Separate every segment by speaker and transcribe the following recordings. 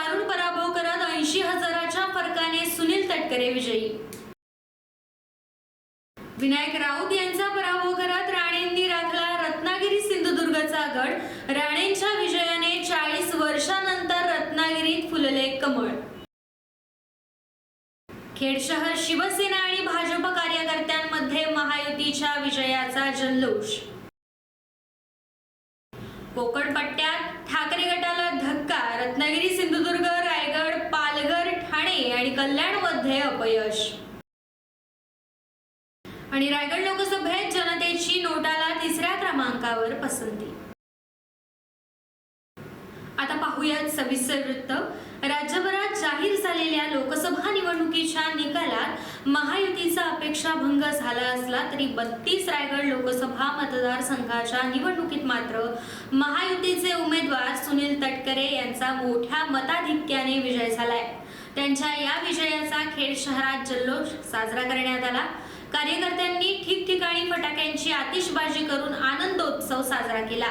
Speaker 1: दारुण पराभव करत ऐंशी हजाराच्या फरकाने सुनील तटकरे विजयी. विनायक राऊत यांचा पराभव करत राणेंनी राखला रत्नागिरी सिंधुदुर्गचा गड. राणेंच्या विजयाने चाळीस वर्षानंतर रत्नागिरीत फुलले कमळ. खेड शहर शिवसेना आणि भाजप कार्यकर्त्यांमध्ये महायुतीच्या विजयाचा जल्लोष. कोकण पट्ट्यात ठाकरे गटाला धक्का रत्नागिरी सिंधुदुर्ग रायगड पालघर ठाणे आणि कल्याणमध्ये अपयश. आणि रायगड लोकसभेत जनतेची नोटाला तिसऱ्या क्रमांकावर पसंती. आता पाहूयात सविस्तर वृत्त. राज्यभरात जाहीर झालेल्या लोकसभा निवडणुकीच्या निकालात महायुतीचा अपेक्षाभंग झाला असला तरी बत्तीस रायगड लोकसभा मतदारसंघाच्या निवडणुकीत मात्र महायुतीचे उमेदवार सुनील तटकरे यांचा मोठ्या मताधिक्याने विजय झालाय. त्यांच्या या विजयाचा खेड शहरात जल्लोष साजरा करण्यात आला. कार्यकर्त्यांनी ठिकठिकाणी फटाक्यांची आतिषबाजी करून आनंदोत्सव साजरा केला.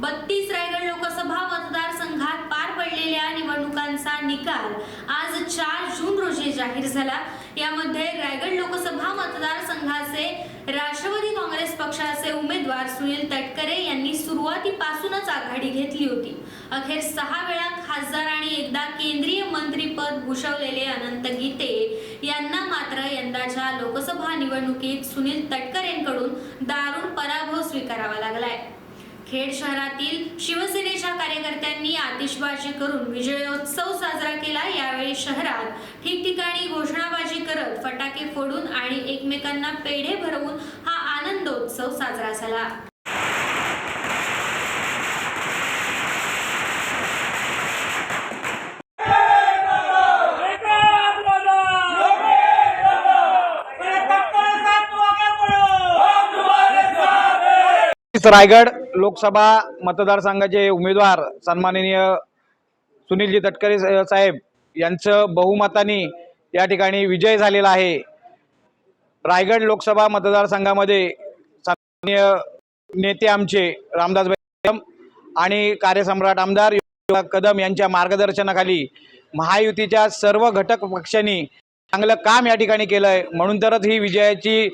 Speaker 1: बत्तीस रायगड लोकसभा मतदारसंघात पार पडलेल्या निवडणुकांचा निकाल आज चार जून रोजी जाहीर झाला. यामध्ये रायगड लोकसभा मतदारसंघाचे राष्ट्रवादी काँग्रेस पक्षाचे उमेदवार सुनील तटकरे यांनी सुरुवातीपासूनच आघाडी घेतली होती. अखेर सहा वेळा खासदार आणि एकदा केंद्रीय मंत्रीपद भूषवलेले अनंत गीते यांना मात्र यंदाच्या लोकसभा निवडणुकीत सुनील तटकरेंकडून दारुण पराभव स्वीकारावा लागलाय. खेड शहरातील शिवसेनेच्या कार्यकर्त्यांनी आतिषबाजी करून विजयोत्सव साजरा केला. यावेळी शहरात ठिकठिकाणी घोषणाबाजी करत फटाके फोडून आणि एकमेकांना पेढे भरवून हा आनंदोत्सव साजरा झाला.
Speaker 2: रायगड लोकसभा मतदारसंघाचे उमेदवार सन्माननीय सुनीलजी तटकरे साहेब यांचं बहुमताने या ठिकाणी विजय झालेला आहे. रायगड लोकसभा मतदारसंघामध्ये सन्माननीय नेते आमचे रामदास कदम आणि कार्यसम्राट आमदार कदम यांच्या मार्गदर्शनाखाली महायुतीच्या सर्व घटक पक्षांनी चांगलं काम या ठिकाणी केलं आहे म्हणून तरच ही विजयाची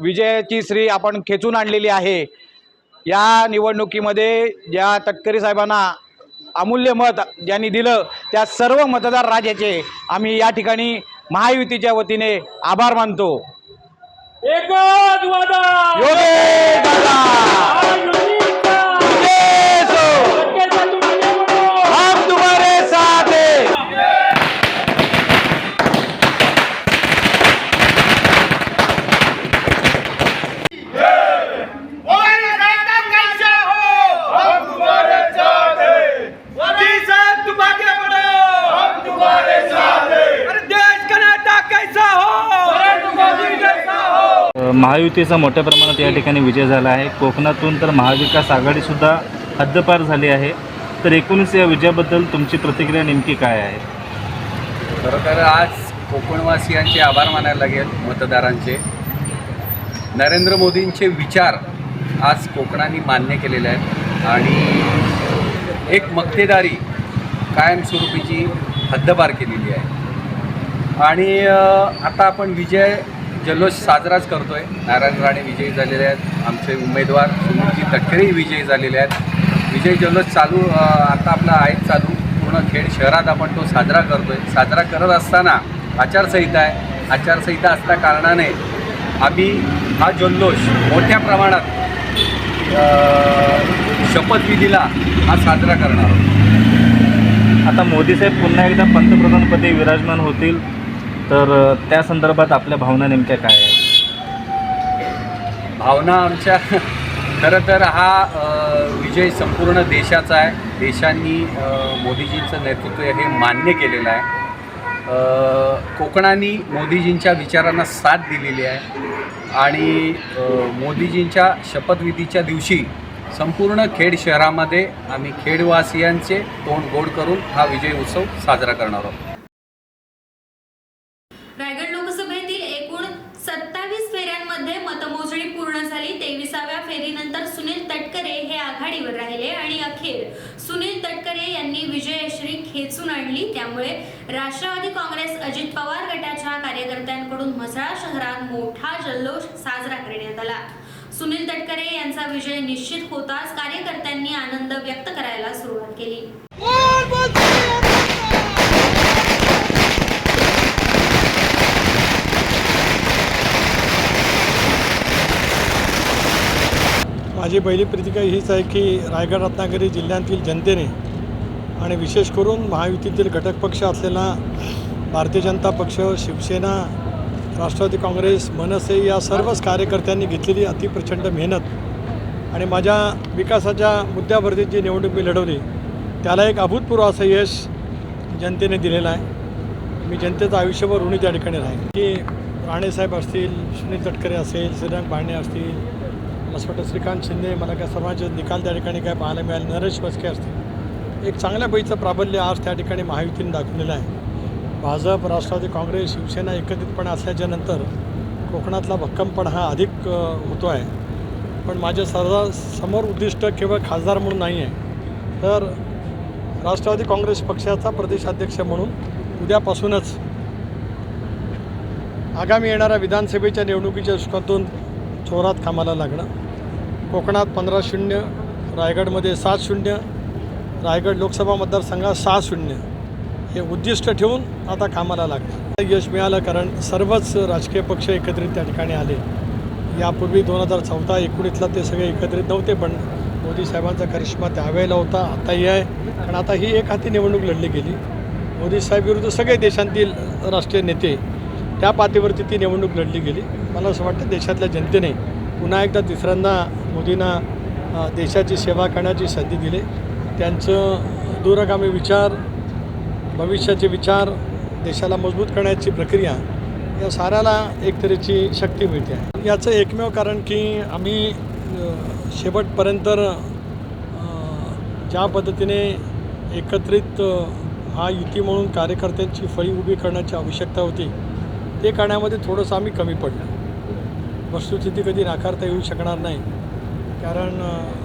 Speaker 2: विजयाची श्री आपण खेचून आणलेली आहे. या निवडणुकीमध्ये ज्या तटकरे साहेबांना अमूल्य मत ज्यांनी दिलं त्या सर्व मतदार राजाचे आम्ही या ठिकाणी महायुतीच्या वतीने आभार मानतो.
Speaker 3: एकच वादा महायुतीचा
Speaker 4: मोठ्या प्रमाणात या ठिकाणी विजय झाला आहे. कोकणातून तर महाविकास आघाडीसुद्धा हद्दपार झाली आहे. तर एकूणच या विजयाबद्दल तुमची प्रतिक्रिया नेमकी काय आहे?
Speaker 5: खरं तर आज कोकणवासियांचे आभार मानायला लागेल मतदारांचे. नरेंद्र मोदींचे विचार आज कोकणाने मान्य केलेले आहेत. आणि एक मक्तेदारी कायमस्वरूपीची हद्दपार केलेली आहे. आणि आता आपण विजय जल्लोष साजराच करतो आहे नारायण राणे विजयी झालेले आहेत. आमचे उमेदवार सुनीलजी तटकरेही विजयी झालेले आहेत. विजय जल्लोष चालू आता आपला आहे चालू. पूर्ण खेड शहरात आपण तो साजरा करतो आहे साजरा करत असताना आचारसंहिता आहे. आचारसंहिता असल्या कारणाने आम्ही हा जल्लोष मोठ्या प्रमाणात शपथविधीला हा साजरा करणार आहोत.
Speaker 4: आता मोदी साहेब पुन्हा एकदा पंतप्रधानपदी विराजमान होतील. तर त्या संदर्भात आपल्या भावना नेमक्या काय आहेत?
Speaker 5: भावना आमच्या खरं तर हा विजय संपूर्ण देशाचा आहे. देशांनी मोदीजींचं नेतृत्व हे मान्य केलेलं आहे. अ, कोकणाने मोदीजींच्या विचारांना साथ दिलेली आहे. आणि मोदीजींच्या शपथविधीच्या दिवशी संपूर्ण खेड शहरामध्ये आम्ही खेडवासियांचे तोंड गोड करून हा विजय उत्सव साजरा करणार आहोत
Speaker 1: रायगड लोकसभेतील एकूण सत्तावीस फेऱ्यांमध्ये मतमोजणी पूर्ण झाली तेविसाव्या फेरीनंतर सुनील तटकरे हे आघाडीवर अखेर सुनील तटकरे यांनी विजयश्री खेचून आणली त्यामुळे राष्ट्रवादी काँग्रेस अजित पवार गटाच्या कार्यकर्त्यांकडून शहरात मोठा जल्लोष साजरा करण्यात आला. सुनील तटकरे यांचा विजय निश्चित होताच कार्यकर्त्यांनी आनंद व्यक्त करायला सुरुवात केली.
Speaker 6: माझी पहिली प्रतिक्रिया हीच आहे की रायगड रत्नागिरी जिल्ह्यातील जनतेने आणि विशेष करून महायुतीतील घटक पक्ष असलेला भारतीय जनता पक्ष शिवसेना राष्ट्रवादी काँग्रेस मनसे या सर्वच कार्यकर्त्यांनी घेतलेली अतिप्रचंड मेहनत आणि माझ्या विकासाच्या मुद्द्यावरती जी निवडणूक मी लढवली त्याला एक अभूतपूर्व असं यश जनतेने दिलेलं आहे. मी जनतेचं आयुष्यभर ऋणी त्या ठिकाणी राहील की राणेसाहेब असतील सुनील तटकरे असेल श्रीरंग पांडे असतील मला असं वाटतं श्रीकांत शिंदे मला काय सर्वांचे निकाल त्या ठिकाणी काय पाहायला मिळाले नरेश बसके असतील. एक चांगल्या पैचं प्राबल्य आज त्या ठिकाणी महायुतीने दाखवलेलं आहे. भाजप राष्ट्रवादी काँग्रेस शिवसेना एकत्रितपणे असल्याच्या नंतर कोकणातला भक्कमपणा हा अधिक होतो आहे. पण माझ्या सर्व समोर उद्दिष्ट केवळ खासदार म्हणून नाही आहे. तर राष्ट्रवादी काँग्रेस पक्षाचा प्रदेशाध्यक्ष म्हणून उद्यापासूनच आगामी येणाऱ्या विधानसभेच्या निवडणुकीच्या दृष्टिकोनातून जोरात कामाला लागणं. कोकणात पंधरा शून्य रायगडमध्ये सात शून्य रायगड लोकसभा मतदारसंघात सहा शून्य. हे उद्दिष्ट ठेवून आता कामाला लागणार. यश मिळालं कारण सर्वच राजकीय पक्ष एकत्रित त्या ठिकाणी आले. यापूर्वी दोन हजार चौदा एकोणीसला ते सगळे एकत्रित नव्हते पण मोदी साहेबांचा करिश्मा त्यावेळेला होता आताही आहे. कारण आता ही एक हाती निवडणूक लढली गेली. मोदी साहेब विरुद्ध सगळे देशांतील राष्ट्रीय नेते त्या पातळीवरती ती निवडणूक लढली गेली. मला असं वाटतं देशातल्या जनतेने पुन्हा एकदा तिसऱ्यांदा मोदींना देशाची सेवा करण्याची संधी दिली. त्यांचं दूरगामी विचार भविष्याचे विचार देशाला मजबूत करण्याची प्रक्रिया या साऱ्याला एक तऱ्हेची शक्ती मिळते. आहे याचं एकमेव कारण की आम्ही शेवटपर्यंत ज्या पद्धतीने एकत्रित हा युती म्हणून कार्यकर्त्यांची फळी उभी करण्याची आवश्यकता होती ते करण्यामध्ये थोडंसं आम्ही कमी पडलो. वस्तुस्थिती कधी नाकारता येऊ शकणार नाही. कारण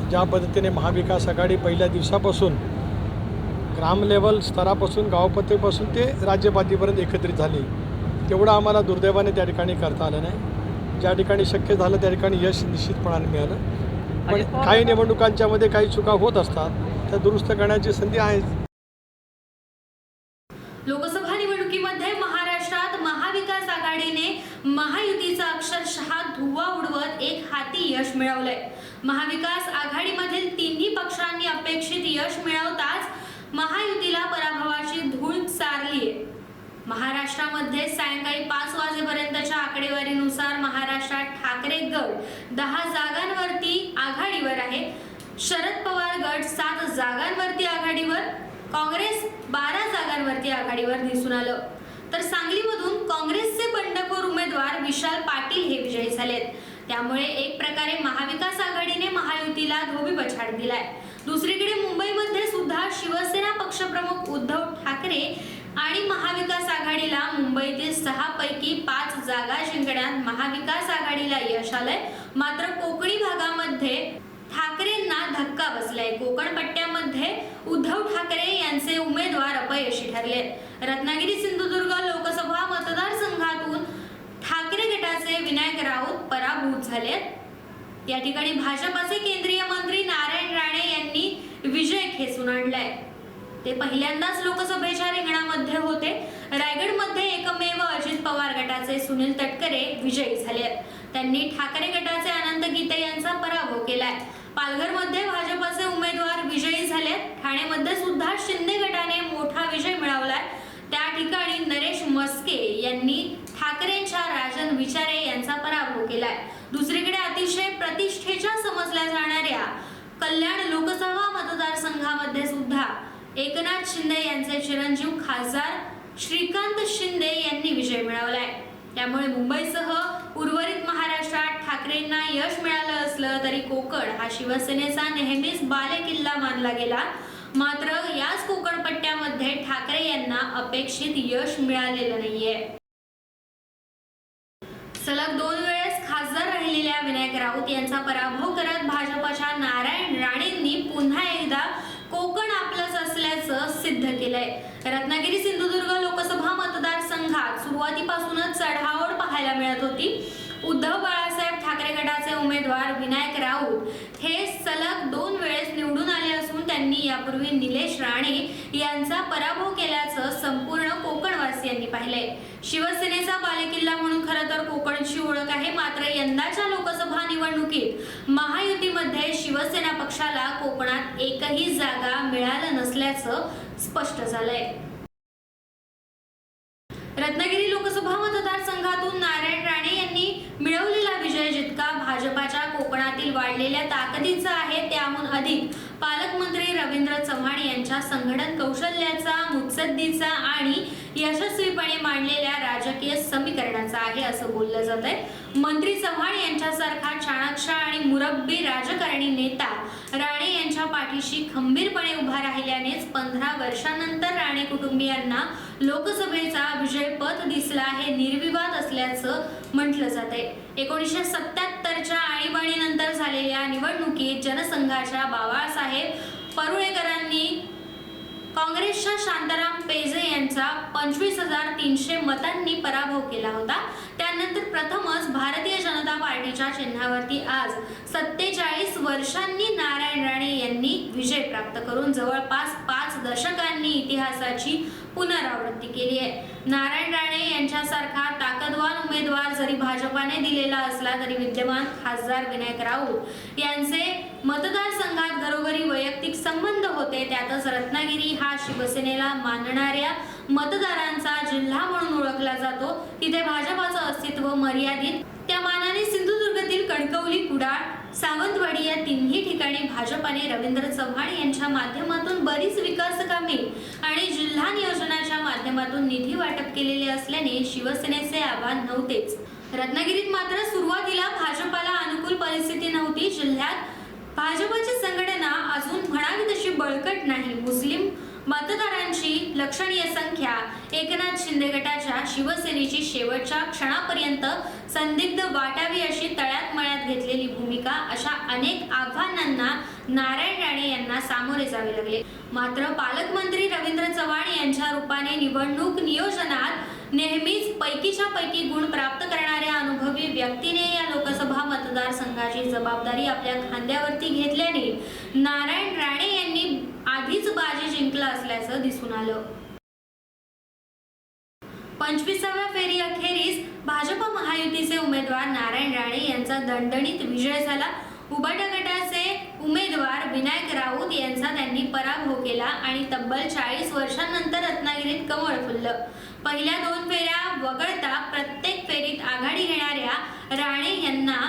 Speaker 6: ज्या पद्धतीने महाविकास आघाडी पहिल्या दिवसापासून ग्राम लेवल स्तरापासून गावपातळीपासून ते राज्य पातळीपर्यंत एकत्रित झाली. तेवढं आम्हाला दुर्दैवाने त्या ठिकाणी करता आलं नाही. ज्या ठिकाणी शक्य झालं त्या ठिकाणी यश निश्चितपणाने मिळालं. पण काही निवडणुकांच्यामध्ये काही चुका होत असतात त्या दुरुस्त करण्याची संधी आहे.
Speaker 1: लोकसभा निवडणुकीमध्ये महाराष्ट्रात महाविकास आघाडीने महायुतीचा अक्षरशः धुव्वा उडवत एक हाती यश मिळवलंय. महाविकास आघाडीमधील तिन्ही पक्षांनी अपेक्षित यश मिळवताच महायुतीला पराभवाची धूळ सारलीय महाराष्ट्रामध्ये सायंकाळी पाच वाजेपर्यंतच्या आकडेवारीनुसार महाराष्ट्रात ठाकरे गट दहा जागांवरती आघाडीवर आहे. शरद पवार गट सात जागांवरती आघाडीवर काँग्रेस बारा जागांवरती आघाडीवर दिसून आलं. तर सांगलीमधून काँग्रेसचे बंडखोर उमेदवार विशाल पाटील हे विजयी झालेत. त्यामुळे एक प्रकारे महाविकास आघाडीने महायुतीला धोबी पछाड दिलाय. दुसरीकडे मुंबईमध्ये सुद्धा शिवसेना पक्षप्रमुख उद्धव ठाकरे आणि महाविकास आघाडीला मुंबईतील सहा पैकी पाच जागा जिंकण्यात महाविकास आघाडीला यश आलंय. मात्र कोकणी भागामध्ये ठाकरेंना धक्का बसलाय. कोकण पट्ट्यामध्ये उद्धव ठाकरे यांचे उमेदवार अपयशी ठरले. रत्नागिरी सिंधुदुर्ग लोक मतदारसंघातून ठाकरे गटाचे विनायक राऊत पराभूत झालेत. या ठिकाणी भाजपाचे केंद्रीय मंत्री नारायण राणे यांनी विजय खेचून आणलाय. ते पहिल्यांदाच लोकसभेच्या रिंगणामध्ये होते. रायगडमध्ये एकमेव अजित पवार गटाचे सुनील तटकरे विजयी झाले. त्यांनी ठाकरे गटाचे अनंत गीते यांचा पराभव केलाय. पालघरमध्ये भाजपाचे उमेदवार विजयी झाले ठाणेमध्ये सुद्धा शिंदे गटाने मोठा विजय मिळवलाय त्या ठिकाणी नरेश मस्के यांनी ठाकरेंच्या राजन विचारे यांचा आहे दुसरीकडे अतिशय प्रतिष्ठेच्या समजल्या जाणाऱ्या कल्याण लोकसभा मतदारसंघामध्ये सुद्धा एकनाथ शिंदे यांचे चिरंजीव खासदार श्रीकांत शिंदे यांनी विजय मिळवलाय. त्यामुळे मुंबईसह उर्वरित महाराष्ट्रात ठाकरेंना यश मिळालं असलं तरी कोकण हा शिवसेनेचा नेहमीच बालेकिल्ला मानला गेला. मात्र याच कोकण पट्ट्यामध्ये ठाकरे यांना अपेक्षित यश मिळालेलं नाहीये सलग दोन वेळेस खासदार राहिलेल्या विनायक राऊत यांचा पराभव करत भाजपच्या नारायण राणेंनी पुन्हा एकदा कोकण आपलंच असल्याचं सिद्ध केलंय. रत्नागिरी सिंधुदुर्ग लोकसभा मतदारसंघात सुरुवातीपासूनच चढाओढ पाहायला मिळत होती. उद्धव बाळासाहेब ठाकरे गटाचे उमेदवार विनायक राऊत हे सलग दोन वेळेस निवडून यांनी यापूर्वी निलेश राणे यांचा पराभव केल्याचं संपूर्ण कोकणवासियांनी पाहिलंय. शिवसेनेचा बालेकिल्ला म्हणून खरं तर कोकणची ओळख आहे मात्र यंदाच्या लोकसभा निवडणुकीत महायुतीमध्ये शिवसेना पक्षाला कोकणात एकही जागा मिळालं नसल्याचं स्पष्ट झालंय. रत्नागिरी लोकसभा मतदारसंघातून नारायण राणे यांनी मिळवलेला विजय जितका भाजपाच्या कोकणातील वाढलेल्या ताकदीचा आहे त्याहून अधिक. पालकमंत्री रवींद्र चव्हाण यांच्या संघटन कौशल्याचा मुत्सद्दीचा आणि यशस्वीपणे मांडलेल्या राजकीय समीकरणाचा आहे असं बोललं जात आहे मंत्री चव्हाण यांच्यासारखा चाणक्ष आणि मुरब्बी राजकारणी नेता राणे यांच्या पाठीशी खंबीरपणे उभा राहिल्यानेच पंधरा वर्षानंतर राणे कुटुंबियांना लोकसभेचा विजयपथ दिसला हे निर्विवाद असल्याचं म्हटलं जात आहे एकोणीसशे सत्याहत्तरच्या आणीबाणीनंतर झालेल्या निवडणुकीत जनसंघाच्या बाबासाहेब परुळेकरांनी काँग्रेसच्या शांताराम पेजे यांचा पंचवीस हजार तीनशे मतांनी पराभव केला होता. त्यानंतर प्रथमच भारतीय जनता पार्टीच्या चिन्हावरती आज सत्तेचाळीस वर्षांनी नारायण राणे यांनी विजय प्राप्त करून जवळपास पाच दशकांनी इतिहासाची पुनरावृत्ती केली आहे. नारायण राणे यांच्यासारखा ताकदवान उमेदवार जरी भाजपाने दिलेला असला तरी विद्यमान खासदार विनायक राऊत यांचे मतदारसंघात घरोघरी वैयक्तिक संबंध होते. त्यातच रत्नागिरी हा शिवसेनेला मानणाऱ्या मतदारांचा जिल्हा म्हणून ओळखला जातो. तिथे भाजपाचं अस्तित्व मर्यादित त्या कणकवली कुडाळ सावंतवाडी या तिन्ही ठिकाणी भाजपाने रवींद्र चव्हाण यांच्या माध्यमातून बरीच विकास कामे आणि जिल्हा नियोजनाच्या माध्यमातून निधी वाटप केलेले असल्याने शिवसेनेचे आव्हान नव्हतेच. रत्नागिरीत मात्र सुरुवातीला भाजपाला अनुकूल परिस्थिती नव्हती. जिल्ह्यात भाजपाची संघटना अजून म्हणावी तशी बळकट नाही. मुस्लिम मतदारांची लक्षणीय संख्या एकनाथ शिंदे गटाच्या शिवसेनेची शेवटच्या क्षणापर्यंत संदिग्ध वाटावी अशी तळ्यात मळ्यात घेतलेली भूमिका अशा अनेक आव्हानांना नारायण राणे यांना सामोरे जावे लागले. मात्र पालकमंत्री रवींद्र चव्हाण यांच्या रूपाने निवडणूक नियोजनात नेहमीच पैकीच्या पैकी गुण प्राप्त करणाऱ्या अनुभवी व्यक्तीने या लोकसभा मतदारसंघाची जबाबदारी आपल्या खांद्यावरती घेतल्याने नारायण राणे आधीच बाजी जिंकला असल्याचं दिसून आलं. पंचवीसाव्या फेरी अखेरीस भाजप महायुतीचे उमेदवार नारायण राणे यांचा दणदणीत विजय झाला. उबाटा गटाचे उमेदवार विनायक राऊत यांचा त्यांनी पराभव केला आणि तब्बल चाळीस वर्षांनंतर रत्नागिरीत कमळ फुललं. पहिल्या दोन फेऱ्या वगळता प्रत्येक फेरीत आघाडी घेणाऱ्या राणे यांना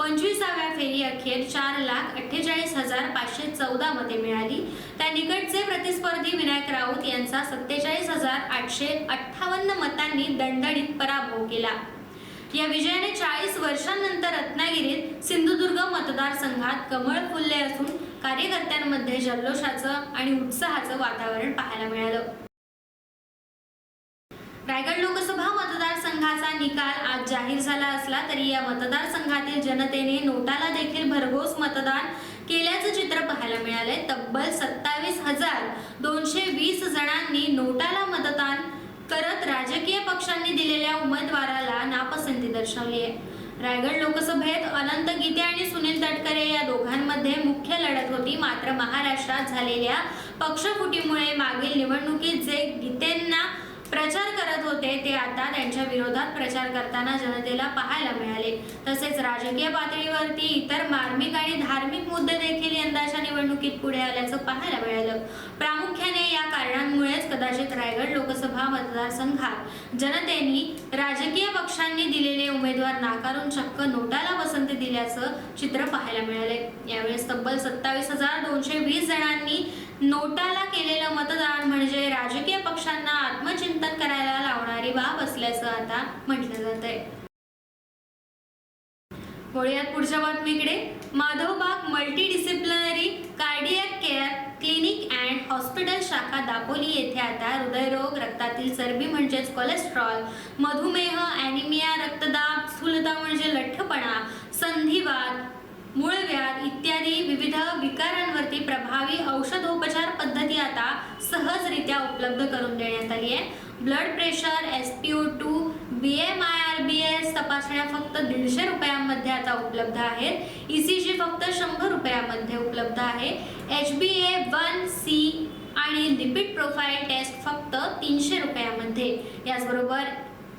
Speaker 1: पंचवीसाव्या फेरी अखेर चार लाख अठ्ठेचाळीस हजार पाचशे चौदा मते मिळाली. त्या निकटचे प्रतिस्पर्धी विनायक राऊत यांचा सत्तेचाळीस हजार आठशे अठ्ठावन्न मतांनी दणदणीत पराभव केला. या विजयाने चाळीस वर्षांनंतर रत्नागिरीत सिंधुदुर्ग मतदारसंघात कमळ फुलले असून कार्यकर्त्यांमध्ये जल्लोषाचं आणि उत्साहाचं वातावरण पाहायला मिळालं. रायगड लोकसभा मतदारसंघाचा निकाल आज जाहीर झाला असला तरी या मतदारसंघातील जनतेने नोटाला देखील भरघोस मतदान केल्याचं चित्र पाहायला मिळालंय. तब्बल सत्तावीस हजार दोनशे वीस जणांनी नोटाला मतदान करत राजकीय पक्षांनी दिलेल्या उमेदवाराला नापसंती दर्शवली आहे रायगड लोकसभेत अनंत गीते आणि सुनील तटकरे या दोघांमध्ये मुख्य लढत होती. मात्र महाराष्ट्रात झालेल्या पक्षफुटीमुळे मागील निवडणुकीत जे गीतेंना प्रचार करत होते ते आता त्यांच्या विरोधात प्रचार करताना जनतेला पाहायला मिळाले. तसेच राजकीय पातळीवरती इतर मार्मिक आणि धार्मिक मुद्दे देखील यंदाच्या निवडणुकीत पुढे आल्याचं पाहायला मिळालं. प्रामुख्याने या कारणांमुळेच कदाचित रायगड लोकसभा मतदारसंघात जनतेने राजकीय पक्षांनी दिलेले उमेदवार नाकारून चक्क नोटाला पसंती दिल्याचं चित्र पाहायला मिळाले यावेळेस तब्बल सत्तावीस हजार दोनशे वीस जणांनी नोटाला केलेलं मतदान म्हणजे राजकीय पक्षांना आत्मचिंतन करायला लावणारी बाब असल्याचं आता म्हटलं जात आहे वळूयात पुढच्या बातमीकडे. Madhavbaug multi disciplinary cardiac care clinic and hospital शाखा दापोली येथे आता हृदयरोग रक्तातील चरबी म्हणजेच कोलेस्ट्रॉल मधुमेह ॲनिमिया रक्तदाब स्थूलता म्हणजे लठ्ठपणा संधिवात मूळव्याध इत्यादी विविध विकारांवरती प्रभावी औषधोपचार पद्धती आता सहजरित्या उपलब्ध करून देण्यात आली आहे. Blood pressure S P O two B M I R B S तपासण्या फक्त दीडशे रुपयांमध्ये आता उपलब्ध आहेत. ई सी जी फक्त शंभर रुपयामध्ये उपलब्ध आहे. H B A one C आणि लिपिड प्रोफाईल टेस्ट फक्त तीनशे रुपयामध्ये. याचबरोबर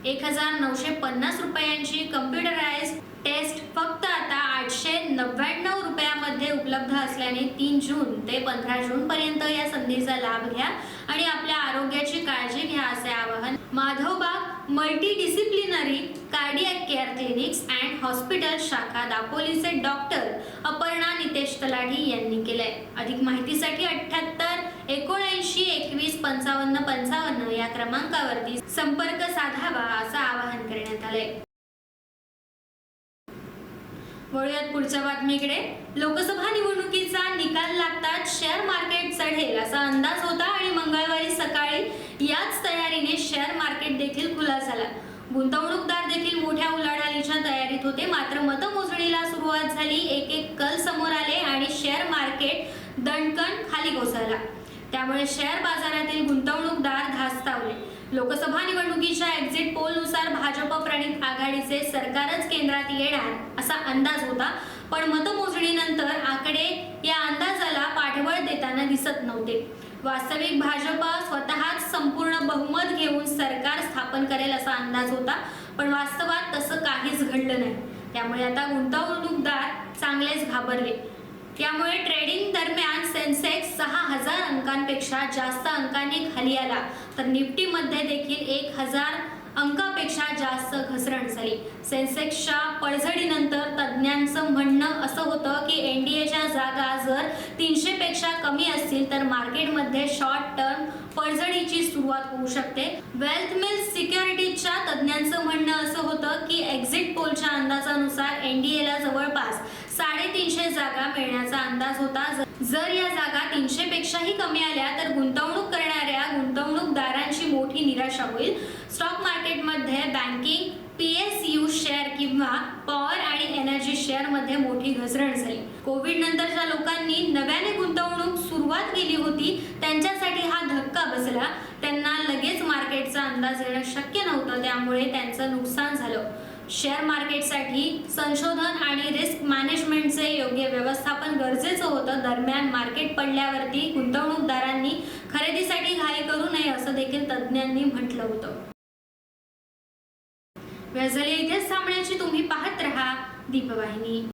Speaker 1: एक हजार नऊशे पन्नास रुपयांची कम्प्युटराइज टेस्ट फक्त आता आठशे नव्याण्णव रुपयामध्ये उपलब्ध असल्याने तीन जून ते पंधरा जून पर्यंत या संधीचा लाभ घ्या आणि आपल्या आरोग्याची काळजी घ्या असे आवाहन Madhavbaug multi disciplinary cardiac care clinics and hospital शाखा दापोलीचे डॉक्टर अपर्णा नितेश तलाठी यांनी केलंय. अधिक माहितीसाठी अठ्याहत्तर एकोणऐंशी एकवीस पंचावन्न पंचावन्न या क्रमांकावरती संपर्क साधावा असं आवाहन करण्यात आलंय. वळूयात पुढच्या बातमीकडे. लोकसभा निवडणुकीचा निकाल लागताच शेअर मार्केट चढेल असा अंदाज होता आणि मंगळवारी सकाळी याच तयारीने शेअर मार्केट देखील खुला झाला. गुंतवणूकदार देखील मोठ्या उलाढालीच्या तयारीत होते. मात्र मतमोजणीला सुरुवात झाली. एक एक कल समोर आले आणि शेअर मार्केट दणकण खाली कोसळला. त्यामुळे शेअर बाजारातील गुंतवणूकदार धास्तावले. लोकसभा निवडणुकीच्या एक्झिट पोलनुसार भाजप प्रणित आघाडीचे सरकारच केंद्रात येणार असा अंदाज होता. पण मतमोजणीनंतर आकडे या अंदाजाला पाठबळ देताना दिसत नव्हते. वास्तविक भाजप स्वतःच संपूर्ण बहुमत घेऊन सरकार स्थापन करेल असा अंदाज होता पण वास्तवात तसं काहीच घडलं नाही. त्यामुळे आता गुंतवणूकदार चांगलेच घाबरले. त्यामुळे ट्रेडिंग दरम्यान सेन्सेक्स सहा हजार अंकांपेक्षा जास्त अंकांनी खाली आला तर निफ्टीमध्ये देखील एक हजार अंकापेक्षा जास्त घसरण झाली. सेन्सेक्सच्या पडझडीनंतर तज्ज्ञांचं म्हणणं असं होतं की एन डी एच्या जागा जर तीनशेपेक्षा कमी असतील तर मार्केटमध्ये शॉर्ट टर्म पडझडीची सुरुवात होऊ शकते. वेल्थ मिल सिक्युरिटीजच्या तज्ज्ञांचं म्हणणं असं होतं की एक्झिट पोलच्या अंदाजानुसार एन डी एला जवळपास साडेतीनशे जागा मिळण्याचा अंदाज होता. जर जर या जागा तीनशे पेक्षाही कमी आल्या तर गुंतवणूक करणाऱ्या गुंतवणूकदारांची मोठी निराशा होईल. स्टॉक मार्केटमध्ये banking P S U share किंवा पॉवर आणि एनर्जी शेअरमध्ये मोठी घसरण झाली. कोविड नंतरच्या लोकांनी नव्याने गुंतवणूक सुरुवात केली होती. त्यांच्यासाठी हा धक्का बसला. त्यांना लगेच मार्केटचा अंदाज येणं शक्य नव्हतं. त्यामुळे त्यांचं नुकसान झालं. शेअर मार्केटसाठी संशोधन आणि रिस्क मॅनेजमेंटचे योग्य व्यवस्थापन गरजेचं होतं. दरम्यान मार्केट पडल्यावरती गुंतवणूकदारांनी खरेदीसाठी घाई करू नये असं देखील तज्ज्ञांनी म्हटलं होतं. वेळ झाली इथेच तुम्ही पाहत रहा. दीपवाहिनी.